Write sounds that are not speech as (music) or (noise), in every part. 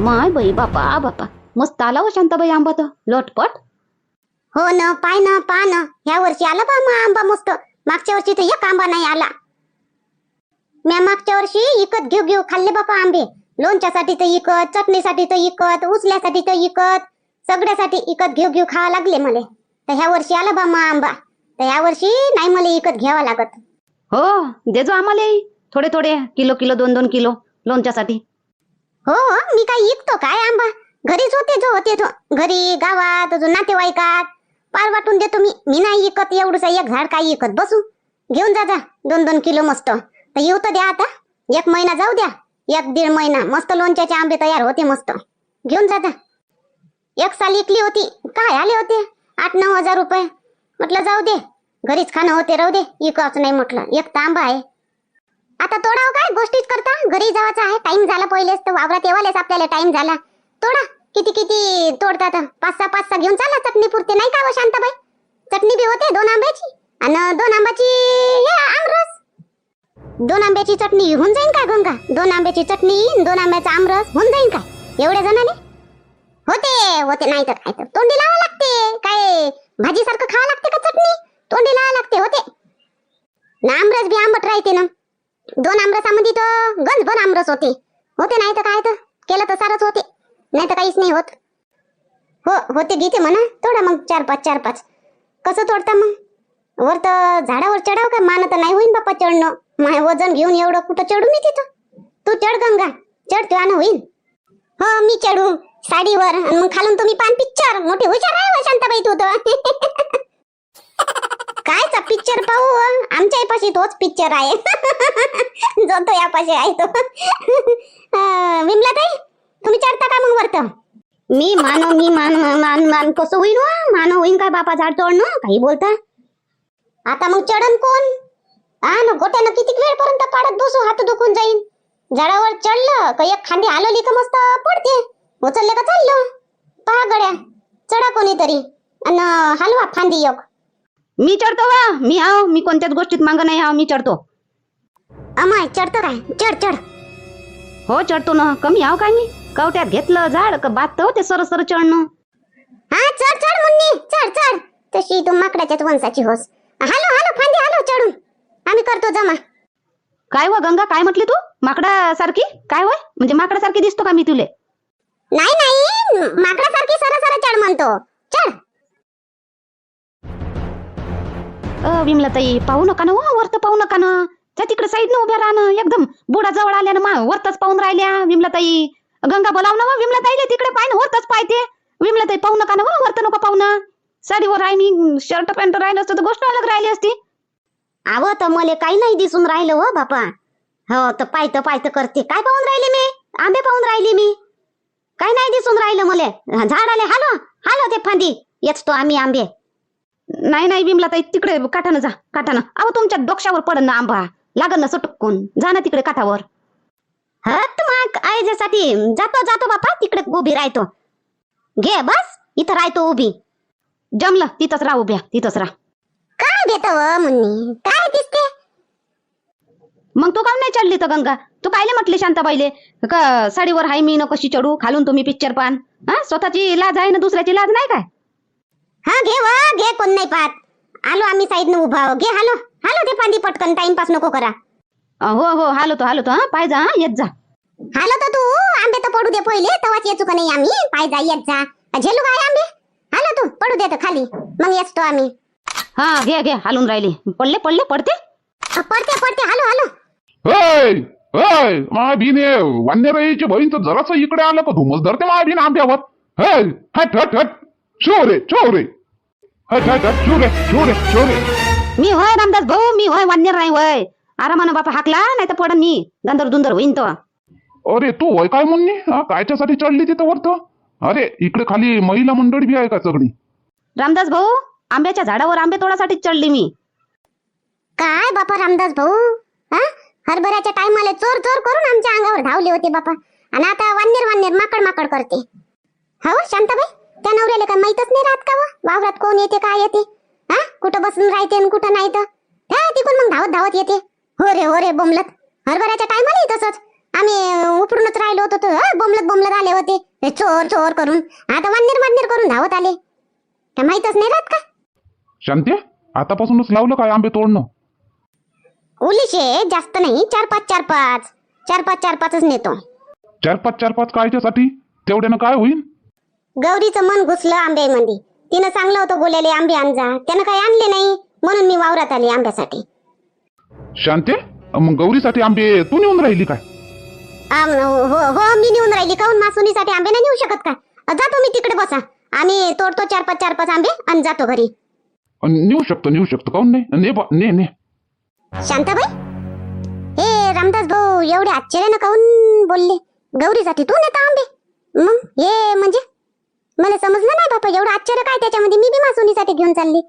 माय बाई बापा बापा. मस्त आला हो शांताबाई आंबा तर लटपट. हो ना पाय ना पा ना. ह्या वर्षी आला बा मग आंबा मस्त. मागच्या वर्षी तर एक आंबा नाही आला. म्या मागच्या वर्षी इकत घेऊ घेऊ खाल्ले बापा आंबे. लोणच्यासाठी तर इकत चटणीसाठी तर इकत उचल्यासाठी तर इकत. सगळ्यासाठी इकत घेऊ घेऊ खावा लागले मले. तर ह्या वर्षी आला बा मग आंबा. तर ह्या वर्षी नाही मला इकत घ्यावा लागत. हो देजो आम्हाला. थोडे थोडे किलो किलो दोन दोन किलो लोणच्यासाठी. हो हो मी काय इकतो काय आंबा? घरीच होते जो होते तो. घरी गावात अजून नातेवाईकात. पार वाटून देतो मी. मी नाही इकत एवढंच एक झाड काय इकत. बसू. घेऊन जा जा. दोन दोन किलो मस्त. तर येऊ तर द्या आता. एक महिना जाऊ द्या. एक दीड महिना. मस्त लोणच्याचे आंबे तयार होते मस्त. घेऊन जा जा. एक साल इकली होती. काय आले होते? आठ नऊ हजार रुपये. म्हटलं जाऊ दे. घरीच खाणं होते राहू दे. इकच नाही म्हटलं. एक तांबा आहे. आता तोडाव हो काय? गोष्टीच करता? घरी जावायचं आहे. टाइम झाला पहिलेच तर वावरात येवालेच आपल्याला टाइम झाला. तोडा. किती किती तोडतात? पाच सहा पाच सहा घेऊन चाला चटणी पुरते. नाही का व शांताबाई? चटणी बी होते दोन आंब्याची? आणि दोन आंब्याची हे आमरस. दोन आंब्याची चटणी होऊन जाईन का गंगा? दोन आंब्याची चटणी दोन आंब्याचा आमरस होऊन जाईन का? एवढ्या जणाले होते होते. नाही तर काय तर. तोंडी लावा लागते. काय भाजी सारखं खावा लागते का चटणी? तोंडी लावा लागते. होते. ना आमरस बी आंबट राहते ना. दोन आमरसामध्ये तर गंजभर आमरस होते. होते नाही तर काय तर? केलं तर सारच होते. नाही तर काहीच नाही होत. हो होते घेते म्हणा. तोडा मग चार पाच चार पाच. कसं तोडता मग? वर तर झाडावर चढाव का? मान तर नाही होईन बाप्पा चढणं. माय वजन घेऊन एवढं कुठं चढू मी तिथं? तू चढ गंगा. चढ तुझ्यानं होईल हो मी चढू. साडीवर. आणि मग खालून तुम्ही पान पिक्चर मोठी हुशार आहे शांताबाई तू तर. (laughs) कायचा पिक्चर पाहू व? आमच्या पाशी तोच पिक्चर आहे. (laughs) जो तो यापाशी आहे तो. (laughs) विमला ताई तुम्ही चढता का मग वरत मी मानो मी मान मान मान कसं होईन हो? मानो होईन काय बापा झाड तोडणं? काही बोलता. आता मग चढन कोण? हा ना गोट्यानं किती वेळपर्यंत पाडत बसू? हात दुखून जाईन. झाडावर चढलं का एक खांदी आलोली का मस्त पडते? उचलले का चाललं? पहा गड्या चढा कोणीतरी. आणि हलवा फांदी एक. मी चढतो वा. मी हाव मी कोणत्याच गोष्टीत मागं नाही हाव मी चढतो. अमाय चढतो काय? चढ चढ. हो चढतो ना. कमी हाव काय मी? कवट्यात घेतलं झाड का बात होते सर सर चढणं. हा चढ चढ मुन्नी. चढ चढ. तशी तू माकडाच्याच वंशाची होस. हालो हालो फांदी हालो चढून. आम्ही करतो जमा. काय व गंगा काय म्हटली तू? माकडा सारखी काय होय म्हणजे माकडा सारखी दिसतो का मी तुले? नाही नाही. माकडासारखी सर सर चढ म्हणतो. चढ. अ विमलाताई पाहू नका ना हो, वरत पाहू नका ना. त्या तिकडे साईड उभ्या राहणं एकदम. बुडा जवळ आल्या ना वरतच पाहून राहिल्या विमलाताई. गंगा बोलाव ना हो, व विमलाताईले तिकडे पाय ना वरतच पाहते. विमलाताई पाहू नका ना हो, वरत नको पाहू ना. साडीवर आहे मी शर्ट पॅन्ट राहिलं असतं तर गोष्ट अलग राहिली असती. आव तर मला काही नाही दिसून राहिलं हो बापा. हो तर पायत पायत करते. काय पाहून राहिले मी? आंबे पाहून राहिली मी. काय नाही दिसून राहिलं मले. झाड आले हालो हालो ते फांदी. येच तो आम्ही आंबे. नाही नाही विमलाताई तिकडे काठानं जा काठानं. अहो तुमच्या डोक्यावर पडन ना आंबा. लागन ना सटकून. जा ना तिकडे काठावर. हत मग आयजेसाठी जातो जातो बापा तिकडे उभी राहतो. घे बस इथं राहतो उभी. जमलं तिथंच राह उभ्या तिथंच राह. काय देतो मुन्नी? काय दिसते? मग तू काऊन नाही चढली तर गंगा? तू कायले म्हटली शांताबाईले? का साडीवर हाय मी न कशी चढू? खालून तुम्ही पिक्चर पान. हा स्वतःची लाज आहे ना दुसऱ्याची लाज नाही काय? हा घे व घे कोण नाही पाहत. आलो आम्ही साईडनं उभा. आहो. घे हालो. हालो ते फांदी पटकन. टाइमपास नको करा. अ, हो हो हालो तो हालो तो हा. पाय जा हा. येत जा. हालो तर तू. आंबे तर पडू दे पहिले. तवाच येचू का नाही आम्ही? पाय जा येत जा. झेलू काय आंबे? हालो तू. पडू दे तर खाली. मग येतो आम्ही. हा घे घे. हालून राहिली. पडले पडले पडते? अ, पडते पडते. हालो हालो. होय होय वान्यराईची बहीण तर जरास इकडे आलं का धुमस धरते माय बीन आंब्यावर. हय हट हट हट. शो रे शो रे हट. हट हट मी होय रामदास भाऊ मी होय वान्यर नाही होय. आरामानं बापा हाकला नाही तर पडन मी दंदर दुंदर होईन तो. अरे तू होय काय म्हणली? हा कायच्यासाठी चढली तिथं वरत? अरे इकडे खाली महिला मंडळी बी आहे का सगळी? रामदास भाऊ आंब्याच्या झाडावर आंबे तोडासाठीच चढली मी. काय बापा रामदास भाऊ? हा? हरभऱ्याच्या टायमाला चोर चोर करून आमच्या अंगावर धावले होते बापा. आणि आता वान्नेर वान्नेर माकड माकड करते. हो शांताबाई? त्या नवऱ्याला काय माहीतच नाही राहत का व? वावरात कोण येते काय येते? हा? कुठं बसून राहते आणि कुठं नाही तर? तिकून मग धावत धावत येते. हो रे हो रे बोमलत हरभऱ्याच्या टायमाला तसंच. आम्ही उपडूनच राहिलो होत हं, बोंबलत बोंबलत आले होते. हे चोर चोर करून. आता वान्नीर वान्नीर करून धावत आले. काय माहीतच नाही राहत का? शांती आतापासूनच लावलं काय आंबे तोडणं? उलिशे जास्त नाही. चार पाच चार पाच. चार पाच चार पाचच नेतो. चार पाच चार पाच कायच्यासाठी? तेवढ्यानं काय होईल गौरीचं मन घुसलं आंब्यामध्ये तिनं सांगलं होतं गोल्याले आंबे आणजा त्यानं काही आणले नाही. म्हणून मी वावरात आले आंब्यासाठी. शांते मग गौरीसाठी आंबे तू नेऊन राहिली काय? आम, हो हो मी नेऊन राहिली. काहून मासुनीसाठी आंबे नाही नेऊ शकत का जातो मी तिकडे बसा. आम्ही तोडतो चार पाच चार पाच आंबे आणि जातो घरी. अन नेऊ शकतो नेऊ शकतो. काऊन नाही? ने बा- ने ने. शांताबाई? हे रामदास भाऊ एवढे आश्चर्यानं काहून बोलले? गौरीसाठी तू नेता आंबे. मग हे म्हणजे? मला समजलं नाही बापा एवढं आश्चर्य काय त्याच्यामध्ये? मी बी मासुनीसाठी घेऊन चालली.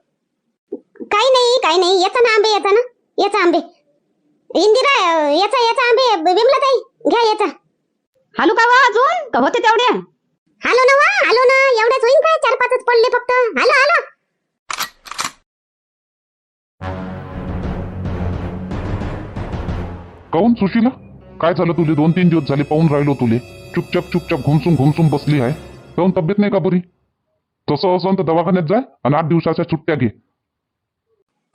काही नाही काही नाही. याचा ना आंबे याचा ना? याचा आंबे. इंदिरा याचा याचा आंबे. विमला ताई घ्या याचा. हालू का वा अजून? का होते तेवढे? हालो ना वा हालो ना. एवढ्याच होईन काय? चार पाचच पडले फक्त. हालो हालो. काऊन सुशीला? काय झालं तुले? दोन तीन दिवस झाले पाहून राहिलो तुले. चुपचाप चुपचाप घुमसून घुमसून बसली आहे. काहून तब्येत नाही का बरी? तसं असं तर दवाखान्यात जाय आणि आठ दिवसाच्या सुट्ट्या घे.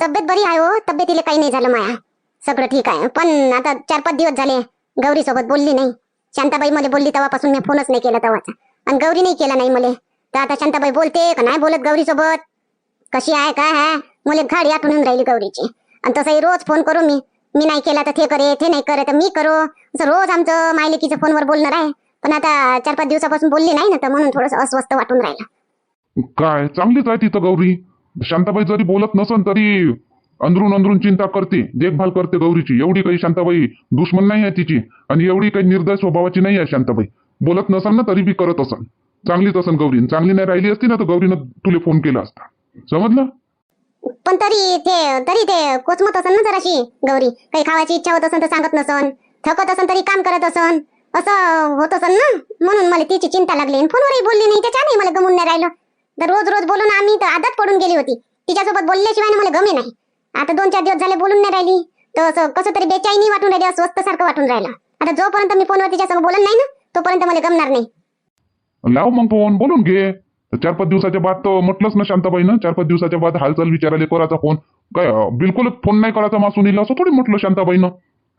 तब्येत बरी आहे हो. तब्येतीला काही नाही झालं माया. सगळं ठीक आहे. पण आता चार पाच दिवस झाले. गौरी सोबत बोलली नाही. शांताबाई मला बोलली तेव्हापासून मी फोनच नाही केला तेव्हाचा आणि गौरी नाही केला नाही मला. तर आता शांताबाई बोलते का नाही बोलत गौरी सोबत कशी आहे काय आहे? मुले घाडी आठवण येऊन राहिली गौरीची. आणि तसंही रोज फोन करू मी. मी नाही केला तर ते करे ते नाही करे तर मी करू. असं रोज आमचं मायलेकीचं फोनवर बोलणार आहे. पण आता चार पाच दिवसापासून बोलली नाही ना तर म्हणून थोडंसं अस्वस्थ वाटून राहिलं. काय चांगलीच आहे तिथं गौरी. शांताबाई जरी बोलत नसन तरी अंदरून अंदरून चिंता करते देखभाल करते गौरीची. एवढी काही शांताबाई दुश्मन नाही आहे तिची आणि एवढी काही निर्दय स्वभावाची नाही आहे शांताबाई. बोलत नसल ना तरी बी करत असन. चांगलीच असन गौरी. चांगली नाही राहिली असती ना तर गौरीनं तुले फोन केला असता. समजलं? पण तरी ते तरी ते कोचमत असन ना जराशी गौरी. काही खावायची इच्छा होत असन तर सांगत नसन. थकत असन तरी काम करत असन. असं होत असेल ना म्हणून मला तिची चिंता लागली. आणि फोनवरही बोलली नाही त्याच्याने मला गमून नाही राहिलं. तर रोज रोज बोलून आम्ही तर आदत पडून गेली होती. तिच्यासोबत बोलल्याशिवाय ना मला गमे नाही. आता दोन चार दिवस झाले बोलून नाही राहिली. तर असं कसं तरी बेचाईनी वाटून राहिली अस्वस्थ सारखं वाटून राहिलं. आता जोपर्यंत मी फोनवर तिच्यासोबत बोलत नाही ना तोपर्यंत मला गमणार नाही. लाव मग फोन बोलून घे. चार पाच दिवसाच्या बाद तर म्हटलंच ना शांताबाईनं चार पाच दिवसाच्या बाद हालचाल विचारायला करायचा फोन. काय बिलकुल फोन नाही करायचा मासुनीला असं थोडी म्हटलं शांताबाईनं.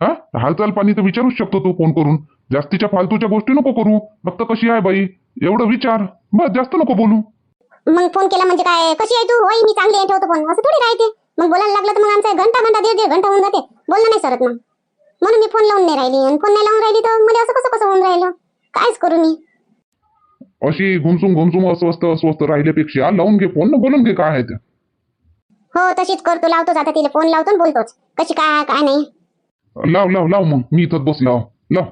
हा? हालचाल पाणी तर विचारूच शकतो तू फोन करून. जास्तीच्या फालतूच्या गोष्टी नको करू. फक्त कशी आहे बाई? एवढं विचार. बस जास्त नको बोलू. मग फोन केला म्हणजे काय? कशी आहे तू? होय मी चांगली आहे ठेवतो फोन. असं थोडी राहते. मग बोलायला लागलं तर मग आमचा घंटा घंटा दीड दीड घंटा होऊन जाते. बोलणं नाही सरत मग. म्हणून मी फोन लावून नाही राहिली. आणि फोन नाही लावून राहिली तर मला असं कसं कसं होऊन राहिलं? कायच करू मी. अशी घुमसून घुमसून अस्वस्थ अस्वस्थ राहिल्यापेक्षा लावून घे फोन बोलून घे काय आहे ते. हो तशीच करतो लावतोच आता तिला फोन लावतो आणि बोलतोच. कशी काय काय नाही. लाव लाव लाव मग. मी इथंच बस लाव लाव.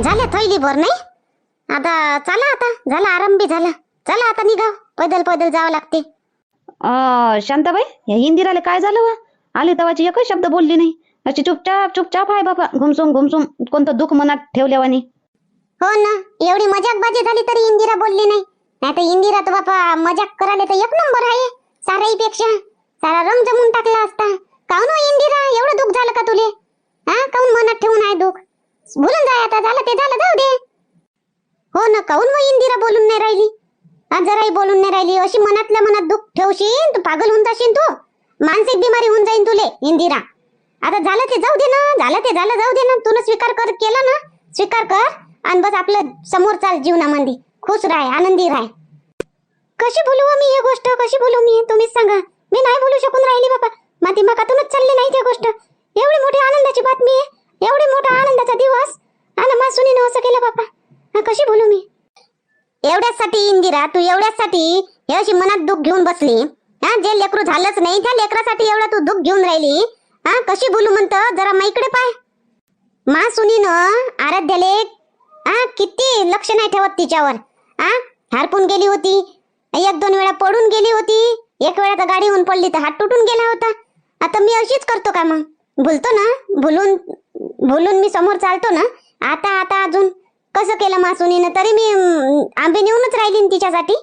झालं थैली भर नाही? आता चला आता झाला आराम बी झाला. चला आता निघा पैदल पैदल जावं लागते. शांताबाई या इंदिराला काय झालं वा? आली तवाची एकच शब्द बोलली नाही. अशी चुपचाप चुपचाप आहे बाबा घुमसून घुमसून कोणतं दुःख मनात ठेवल्यावानी. हो ना एवढी मजाकबाजी झाली तरी इंदिरा बोलली नाही. नाही तर इंदिरा तर बापा मजाक करायला तर एक नंबर आहे. साराईपेक्षा सारा रंग जमून टाकला असता. काऊन हो इंदिरा एवढं दुःख झालं का तुले? हा काऊन मनात ठेवून आहे दुःख? बोलून जाय आता झालं ते झालं जाऊ दे. हो ना काऊन मग इंदिरा बोलून नाही राहिली? जराही बोलून नाही राहिली. अशी मनातल्या मनात दुःख ठेवशील तू पागल होऊन जाशील तू. मानसिक बिमारी होऊन जाईन तुले इंदिरा. आता झालं ते जाऊ दे ना झालं ते झालं जाऊ दे ना. तू स्वीकार कर केला ना. स्वीकार कर आणि बस आपलं समोर चाल जीवनामध्ये. खुश राह आनंदी राह. कशी बोलू मी ही गोष्ट? कशी बोलू मी? तुम्हीच सांगा. मी नाही बोलू शकून राहिली बाबा. माती मकातूनच चालली नाही ती गोष्ट. एवढी मोठी आनंदाची बातमी मोठा आनंदाचा दिवस? आणि मासुनीनं असं केलं बापा. कशी बोलू मी? एवढ्यासाठी इंदिरा तू एवढ्यासाठी हे अशी मनात दुःख घेऊन बसली. हा जे लेकरू झालंच नाही त्या लेकरासाठी एवढा तू दुःख घेऊन राहिली. हा कशी बोलू म्हणत? जरा माईकडे पाय. मा सुनीनं आराध्याले हा किती लक्ष नाही ठेवत तिच्यावर. हा हारपून गेली होती. एक दोन वेळा पडून गेली होती. एक वेळा तर गाडी होऊन पडली तर हात तुटून गेला होता. आता मी अशीच करतो का मग? भुलतो ना भुलून भुलून मी समोर चालतो ना आता आता अजून कसं केलं मासुनीनं तरी मी आंबे नेऊनच राहिली तिच्यासाठी.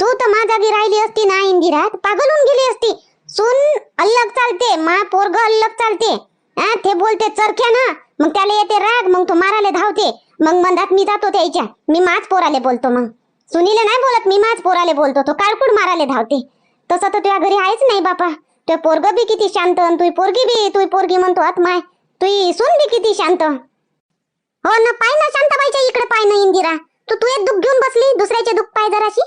तू तर मा जागी राहिली असती ना इंदिरा पागल होऊन गेली असती. सून अल्लग चालते मा पोरग अल्लग चालते. हा ते बोलते चरख्या ना. मग त्याला येते राग मग तो मारायला धावते. मग मंदात मी जातो त्याच्या. मी माच पोराले बोलतो मग. सुनीले नाही बोलत मी माच पोराले बोलतो. तो काळकुड मारायला धावते. तसं तर तुझ्या घरी आहेच नाही बापा. तुझ्या पोरग बी किती शांत आणि तुही पोरगी बी तुझी पोरगी म्हणतो आत माय. तू सून बी किती शांत. हो ना पाय ना शांताबाईच्या इकडे पाय ना इंदिरा. तू तू एक दुःख घेऊन बसली दुसऱ्याचे दुःख पाय जराशी.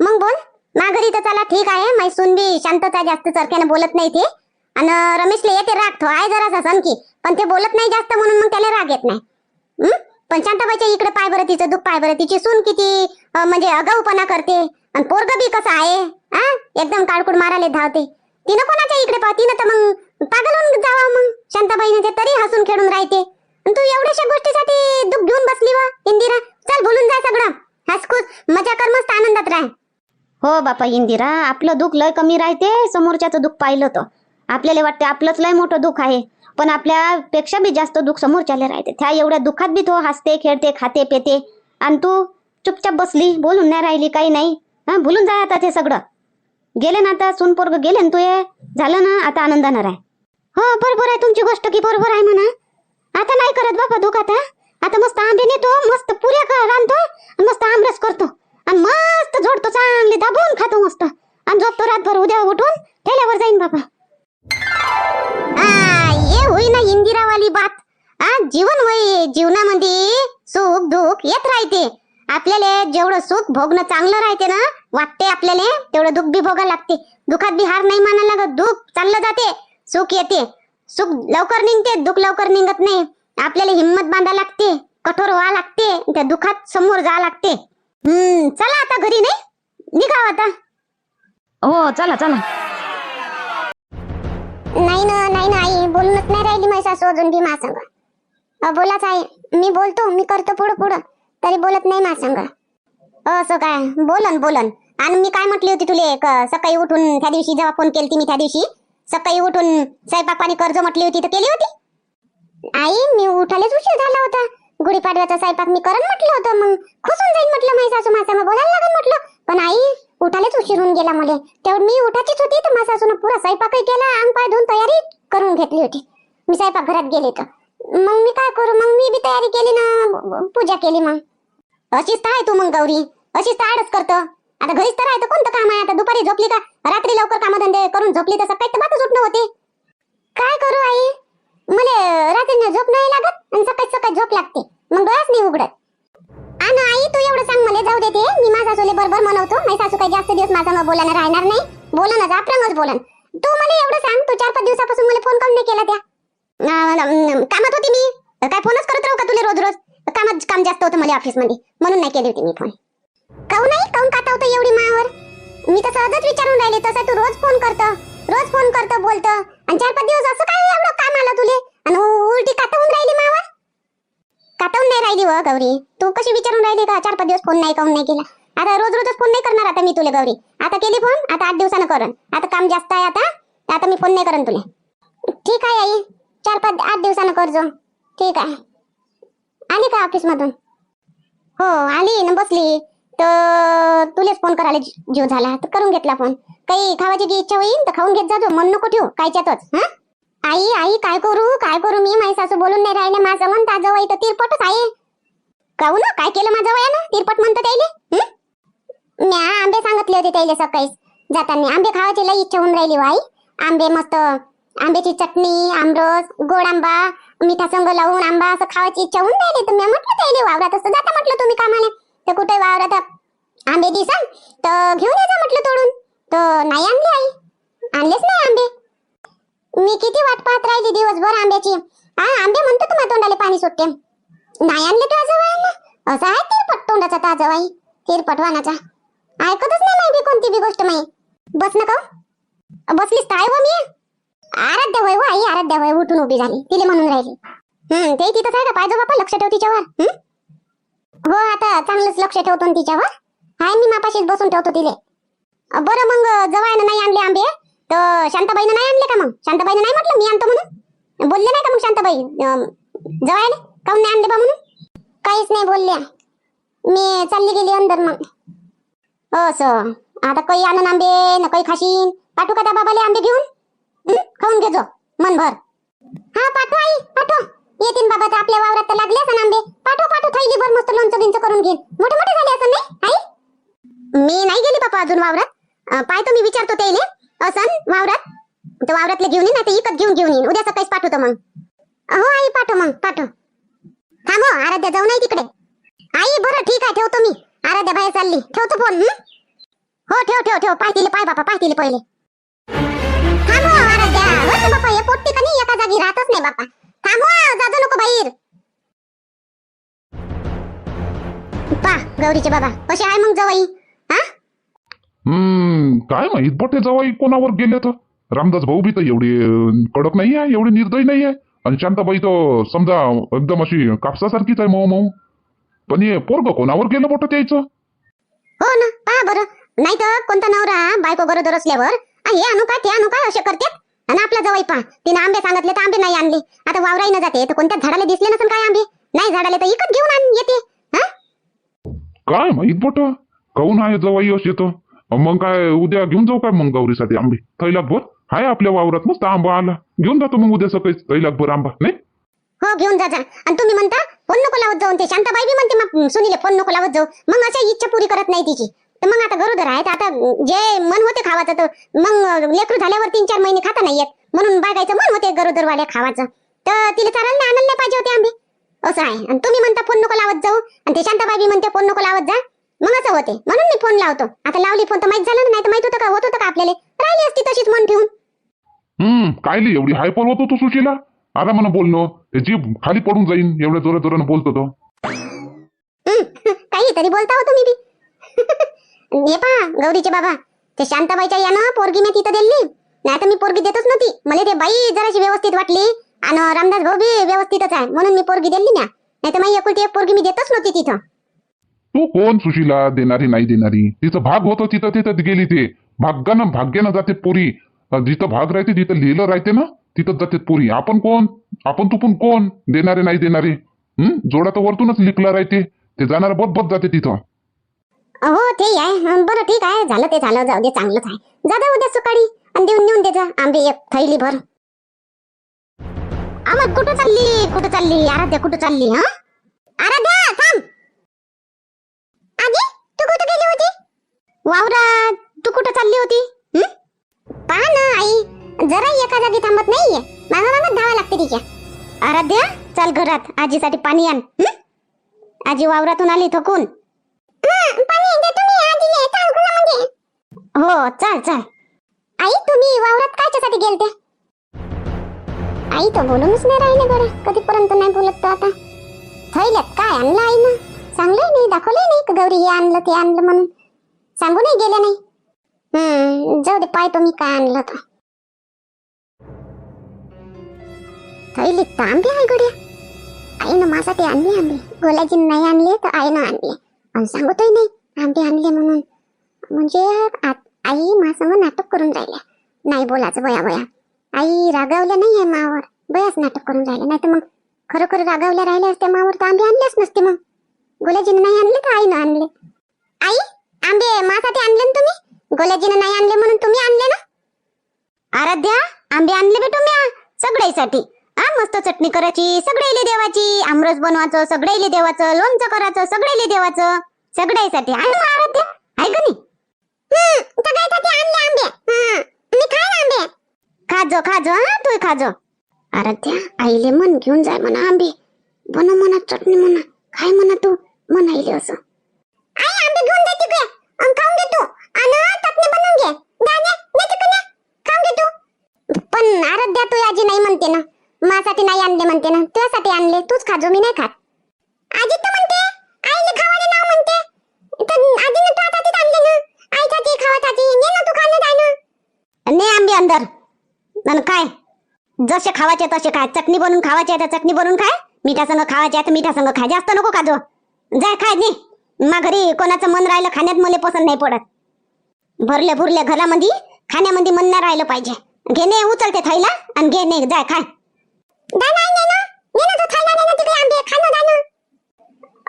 मग बोल माघारी तर चला ठीक आहे. माई सून बी शांतता जास्त चरख्याने बोलत नाही ते. आणि रमेशले येते राग थो आहे जरासा सनकी पण ते बोलत नाही जास्त म्हणून मग त्याला राग येत नाही. पण शांताबाईच्या इकडे पाय बरं तिचं दुःख पाय बरं. तिची सून किती म्हणजे अगाऊपणा करते. आणि पोरग बी कसं आहे हा एकदम काळकुड मारायला धावते. तिनं कोणाच्या इकडे पाह तिनं तर मग पागल होऊन जावा मग. शांताबाईने ते तरी हसून खेळून राहते. आणि तू एवढ्याशा गोष्टीसाठी दुःख घेऊन बसली वा इंदिरा. चल बोलून जा सगळं. हसखुस मजा कर मस्त आनंदात राह. हो बापा इंदिरा. आपलं दुःख लय कमी राहते. समोरच्याचं दुःख पाहिलं तर. आपल्याला वाटते आपलंच लय मोठं दुःख आहे. पण आपल्यापेक्षा बी जास्त दुःख समोरच्याला राहते. त्या एवढ्या दुःखात बी तो हसते खेळते खाते पेते. आणि तू चुपचाप बसली. बोलून नाही राहिली काही नाही. हा भुलून जा आता ते सगळं. गेले ना आता सोनपोरग गेले ना तू हे? झालं ना? आता आनंदानं राह. हो बरोबर आहे तुमची गोष्ट की बरोबर आहे म्हणा. आता नाही करत बाबा दुःख आता. आता मस्त आंबे नेतो मस्त पुऱ्या रांधतो आणि मस्त आमरस करतो. आणि मस्त झोडतो चांगले दाबून खातो मस्त. आणि झोपतो रातभर उद्या उठून ठेल्यावर जाईन बाबा. ये होई ना इंदिरावाली बात. आ जीवन होय जीवनामध्ये सुख दुःख येत राहते. आपल्याला जेवढं सुख भोगणं चांगलं राहते ना वाटते आपल्याला तेवढं दुःख बी भोगा लागते. दुःखात बी हार नाही माना लागत दुःख चाललं जाते. सुख येते. सुख लवकर निघते दुःख लवकर निघत नाही. आपल्याला हिंमत बांधा लागते कठोर व्हा लागते त्या दुःखात समोर जा लागते. हम्म चला आता घरी नाही? निघाव आता. हो चला चला. नाही ना नाही ना आई बोलूनच नाही राहिली माझी सासू अजून बी माझ्या संग. बोलाच आहे मी बोलतो मी करतो पुढं पुढं. तरी बोलत नाही माझ्या संग. असं काय? बोलन बोलन. आणि मी काय म्हटली होती तुले सकाळी उठून त्या दिवशी जेव्हा फोन केलती मी त्या दिवशी सकाळी उठून स्वयंपाकपाणी कर्ज म्हटली होती तर केली होती? आई मी उठायलाच उशीर झाला होता. गुढीपाडव्याचा स्वयंपाक मी करत म्हटलं होतं मग खुसून जाईन म्हटलं माझी सासू माझ्या मग बोलायला लागेल म्हटलं. पण आई उठायलाच उशीर होऊन गेला मला. तेवढं मी उठाचीच होती तर माझ्या सासून पुरा स्वयंपाकही केला अंग पाय धुवून तयारी करून घेतली होती. मी स्वयंपाक घरात गेले तर. मग मी काय करू? मग मी बी तयारी केली ना पूजा केली मग. अशीच तर आहे तू मग गौरी. अशीच तर आडच करतं. आता घरीच तर आहे तर कोणतं काम आहे आता? दुपारी झोपली का? रात्री लवकर कामधंदे करून झोपली तर सकाळी तर बातच उठणं होते. काय करू आई? मला रात्री झोप नाही लागत आणि सकाळी सकाळी झोप लागते. मग डोळाच नाही उघडत. आणि आई तू एवढं सांग मला. जाऊ देते मी माझा सासूले बरोबर म्हणवतो माझी सासू काही जास्त दिवस माझा मग बोलायला राहणार नाही. बोलणच आपणच बोलन. तू मला एवढं सांग. तू चार पाच दिवसापासून मला फोन करून नाही केला त्या? कामात होती मी? काय फोनच करत राहू का तुला रोज रोज कामात काम जास्त होतं मला ऑफिसमध्ये. म्हणून नाही केली होती मी फोन काऊ नाही काऊन काटावतो एवढी मावर. मी तर सहजच विचारून राहिले तसं तू रोज फोन करतो रोज फोन करतो बोलतो. आणि चार पाच दिवस असं काय एवढं काम आलं तुले? आणि उलटी काटावून राहिली मावर? काटावून नाही राहिली व गौरी. तू कशी विचारून राहिली का? चार पाच दिवस फोन नाही काऊन नाही केला? आता रोज रोजच फोन नाही करणार आता मी तुला गौरी. आता केली फोन आता आठ दिवसानं करन आता काम जास्त आहे आता आता मी फोन नाही करन तुला. ठीक आहे आई. चार पाच आठ दिवसानं करजो ठीक आहे. आली का ऑफिस मधून? हो आली ना बसली. तर तुलेच फोन करायला जीव झाला. तर करून घेतला फोन काही खावायची जी इच्छा होईल तर खाऊन घेत जातो मन नको ठेवू कायच्यातच हा? आई आई काय करू? काय करू? मी माझी सासू बोलून नाही राहिले. माझं मन ताजं वय तर तिरपटच आहे. काऊ ना काय केलं माझं वयानं? तिरपट म्हणतो त्याले म्या आंबे सांगितले होते त्याले सकाळी. जाताना आंबे खावायची लई इच्छा होऊन राहिली हो आई. आंबे मस्त आंब्याची चटणी आमरस गोड आंबा मिठा संग लावून आंबा असं खावायची इच्छा होऊन राहिली. तर मी म्हटलं त्याले वावरात असं जाता म्हटलं तुम्ही कामाला? तर कुठे वावरात आंबे दिसन? तर घेऊन यायचं म्हटलं तोडून. तर नाही आणले आई. आणलेच नाही आंबे. मी किती वाट पाहत राहिली दिवसभर आंब्याची. हा आंबे म्हणतो तुम्हा तोंडाले पाणी सुटते नाही आणले तू आजोबाईंना असं आहे तिरपट तोंडाचा ताजवाई तिरपट वानाचा. ऐकतच नाही माहिती कोणती बी गोष्ट माही बस ना का बसलीस काय व हो मी. आराध्य होय व आई आराध्य वय उठून उभी झाली. तिले म्हणून राहिली. हम्म ते तिथंच आहे का? पाहिजे बापा लक्ष ठेव तिच्यावर. हम्म? हो आता चांगलंच लक्ष ठेवतो ना तिच्यावर. हाय मी मापाशीच बसून ठेवतो तिले. बरं मग जवायनं नाही आणले आंबे? तर शांताबाईनं नाही आणले का मग? शांताबाईनं नाही म्हटलं मी आणतो म्हणून? बोलले नाही का मग शांताबाई? जवळ जवायले काऊन नाही आणले बा म्हणून? काहीच नाही बोलल्या. मी चालली गेली अंदर मग. हो, असं आता काही आणून आंबे ना काही खाशीन. पाठवू का त्या बाबाले आंबे घेऊन? खाऊन घेजो मनभर. हा पाठव आई पाठव. येतीन बाबा तर आपल्या वावरात तर लागले असं आंबे पाठव पाठव थैली भर मस्त लोणचं बिंचं करून घेईन. मोठे मोठे झाले असं नाही आई? मी नाही गेली बाबा अजून वावरात. पाहतो मी विचारतो त्याले असन वावरात? तर वावरातले घेऊन येईन आता इकत घेऊन घेऊन येईन. उद्या सकाळीच पाठवतो मग. हो आई पाठव मग पाठव. थांब हो, आराध्या जाऊ नाही तिकडे. आई बरं ठीक आहे ठेवतो मी. आराध्या बाहेर चालली. ठेवतो फोन हो? ठेव ठेव ठेव. पाय पाय बापा पाय पहिले. थांब हो, आराध्या. हो बापा हे पोट्टी का नाही एका जागी राहतच नाही बापा. थांब हो, जातो नको बाहेर. पा गौरीचे बाबा कसे आहे मग जवाई? हा? हम्म काय माहीत बटे जवाई कोणावर गेले तर? रामदास भाऊ बी तर एवढी अं, कडक नाही आहे एवढी निर्दयी नाही आहे. आणि शांताबाई तर समजा एकदम अशी कापसासारखीच आहे मऊ मऊ पण हे पोरग कोणावर गेलं बोट त्याचं? हो ना पहा बरं. नाही तर कोणता नवरा बायको गरोदर असल्यावर "आ, हे आणू काय ते आणू काय असे करते? आणि आपला जवळ पहा. तिने आंबे सांगितले तर आंबे नाही आणले. आता वावराई न जाते तर कोणत्या झाडाला दिसले नसेल काय आंबे? नाही झाडाला तर इकत घेऊन आण येते. हा? काय माहीत बोट? काऊन आहे जवाई असे तर मग काय उद्या घेऊन जाऊ काय मग गौरीसाठी आंबे? थैलाकभर हाय आपल्या वावरात मस्त आंबा आला. घेऊन जातो मग उद्या सकाळी थैलाकभर आंबा नाही? हो घेऊन जा जा. आणि तुम्ही म्हणता फोन नको लावत जाऊन ते शांताबाई बी म्हणते मग सुनीले फोन नको लावत जाऊ. मग अशा इच्छा पुरी करत नाही तिची. तर मग आता गरोदर आहे तर आता जे मन होते खावाचं तर मग लेकरू झाल्यावर तीन चार महिने खाता नाही येत. म्हणून बागायचं मन होते गरोदरवाल्या खावाचं. तर तिला चारायला नाही आणायला नाही पाहिजे होते आंबे असं आहे. आणि तुम्ही म्हणता फोन नको लावत जाऊ. आणि ते शांताबाई म्हणते फोन नको लावत जा. मग असं होते. म्हणून मी फोन लावतो. आता लावली फोन तर माहीत झालं नाही तर माहीत होतं का होत होतं का आपल्याला? राहिली असती तशीच मन ठेवून. हम्म कायली एवढी हायपर होतो तू सुशीला? आता म्हणा बोलणं जीभ खाली पडून जाईन एवढ्या जोरात जोरानं बोलतो तो. हं, (laughs) काहीतरी बोलता हो तुम्ही बी. (laughs) ये पहा गौरीचे बाबा. ते शांताबाईच्या यानं पोरगी मी तिथं दिली. नाही तर मी पोरगी देतच नव्हती. मला ते बाई जराशी व्यवस्थित वाटली. आणि रामदास भाऊ बी व्यवस्थितच आहे. म्हणून मी पोरगी दिली ना नाही तर माझी एकुलती एक पोरगी मी देतच नव्हती तिथं. तू कोण सुशीला देणारी नाही देणारी? तिचं भाग होतं तिथं तिथं गेली ते. भाग्यानं भाग्यानं जाते पोरी. जिथं भाग राहते जिथं लिहिलं राहते ना तिथं जाते पोरी. आपण कोण? आपण तू पण कोण? देणारे नाही देणारे? हम्म जोडा तर वरतूनच लिखला राहते. ते जाणार बद बद जाते तिथं. हो ते आहे. बरं ठीक आहे. झालं ते झालं. जाऊ दे चांगलंच आहे. जा उद्या सकाळी आणि देऊन नेऊन दे जा. आंबे एक थैली भर. आम्हाला कुठं चालली? कुठं चालली? आराध्या कुठं चालली? हा? आराध्या थांब. आजी तू कुठं गेली होती? वावरात तू कुठं चालली होती? पहा ना आई. जरा एका जागी थांबत नाहीये. मागा मागा धावा लागते तिच्या. आराध्या चल घरात. आजीसाठी पाणी आण. आजी वावरातून आली थकून. हो चल चल. आई तुम्ही वावरात कायच्यासाठी गेलते आई तर बोलूनच नाही राहिले बरं. कधीपर्यंत नाही बोलत तर आता. थैल्यात काय आणलं आई ना सांगलंय नाही दाखवलंय नाही का गौरी हे आणलं ते आणलं म्हणून? सांगू नाही गेलं नाही. हम्म जाऊ दे पाहतो मी काय आणलं तर. थैली तर आहे गोड्या आईनं माझ्यासाठी आणली आंबे गोलाजी नाही आणले तर आईनं आणले. आणि सांगतोय नाही आंबे आणले म्हणून. म्हणजे आ- आई माझ्यासंग नाटक करून राहिल्या. नाही बोलायचं बया बया. आई रागावल्या नाही आहे मावर बयाच नाटक करून राहिल्या नाही तर मग खरोखर रागावल्या राहिल्या असत्या मावर तर आंबे आणलेच नसते मग. गोल्याजीनं नाही आणले तर आईनं आणले. आई आंबे माझ्यासाठी आणले ना तुम्ही? गोल्याजीनं नाही आणले म्हणून तुम्ही आणले ना? आराध्या आंबे आणले बे तुम्ही सगळ्यासाठी. हा मस्त चटणी करायची सगळ्याले देवाची. आमरस बनवायचं सगळ्याले देवाचं. लोणचं करायचं सगळ्याले देवाचं. सगळ्यासाठी आहे ना आराध्या आहे का नाही खाजो खाजो हा तू खाजो. आराध्या आईले मन घेऊन जाय म्हणा आंबे. बनव म्हणा चटणी म्हणा. खाय म्हणा तू म्हणायले असं. आई आंबे घेऊन दे का अन खाऊन घे तू. आणि चटणी बनवून घे. जा दे दे तिकडे खाऊन घे तू. पण आराध्या तू आजी नाही म्हणते ना. माझ्यासाठी नाही आणले म्हणते ना. तुझ्यासाठी आणले. तूच खाजो मी नाही खात आजी तर म्हणते आईले खावाले नाव म्हणते तर आजीने तू आता आणले ना आईसाठी खावासाठी ने ना तू खाल्लं जाय ना ने आंबे अंदर आणि काय? जसे खावाचे तसे काय चटणी बनवून आहे तर चटणी बनवून खाय. मिठा संग खावाचे आहे तर मिठा संग खाय. जास्त नको खाजो. जाय खाय ने मा घरी कोणाचं मन राहिलं खाण्यात मला पसंत नाही पडत. भरले भुरले घरामध्ये खाण्यामध्ये मन नाही राहिलं पाहिजे. घे ने उचलते थैला आणि घे ने जाय खाय.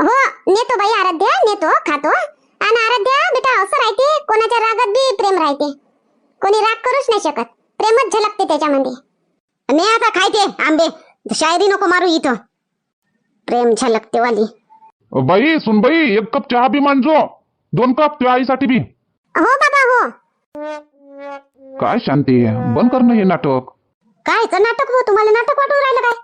हो नेतो बाई आराध्या नेतो खातो. आणि आराध्या बेटा असं राहते कोणाच्या रागात बी प्रेम राहते. कोणी राग करूच नाही शकत. प्रेमच झलकते त्याच्यामध्ये. नाही आता खायचे आंबे. शायरी नको मारू इथं. प्रेम झलकते वाली. बाई सुनबाई एक कप चहा बी मांडजो दोन कप तुझ्या आईसाठी बी. हो बाबा हो. काय शांती बंद कर ना हे नाटक. कायचं नाटक हो तुम्हाला नाटक वाटून राहिलं काय?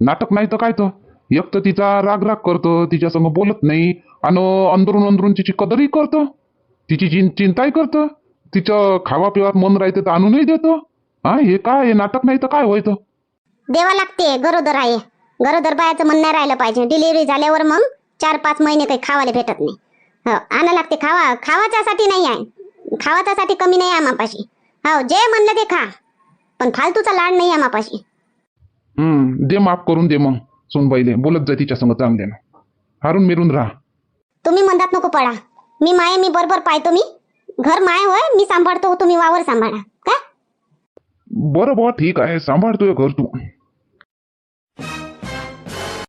नाटक नाही तर काय तर? एक तर तिचा राग राग करतो तिच्या संग बोलत नाही आणि अंदरून अंदरून तिची कदरही करतो तिची चिं चिंताही करतो. तिचं खावा पिवात मन राहते तर आणूनही देतो. हा हे काय हे नाटक नाही तर काय व्हायचं? देवा लागते गरोदर आहे. गरोदर बायाचं म्हणणं राहिलं पाहिजे. डिलिव्हरी झाल्यावर मग चार पाच महिने काही खावायला भेटत नाही. हो आणा लागते. खावा खावाच्यासाठी नाही आहे. खावाच्यासाठी कमी नाही आहे आमापाशी हो जे म्हणलं ते खा. पण फालतूचा लाड नाही आहे आमापाशी हम्म दे माफ करून दे मग सुनबाईले. बोलत जा तिच्या संग चांगल्यानं. हारून मिरून राहा. तुम्ही म्हणतात नको पडा मी माय मी बरोबर पाहतो मी. घर माय होय मी सांभाळतो तुम्ही वावर सांभाळा. काय बरं बुवा ठीक आहे. सांभाळतोय घर तू.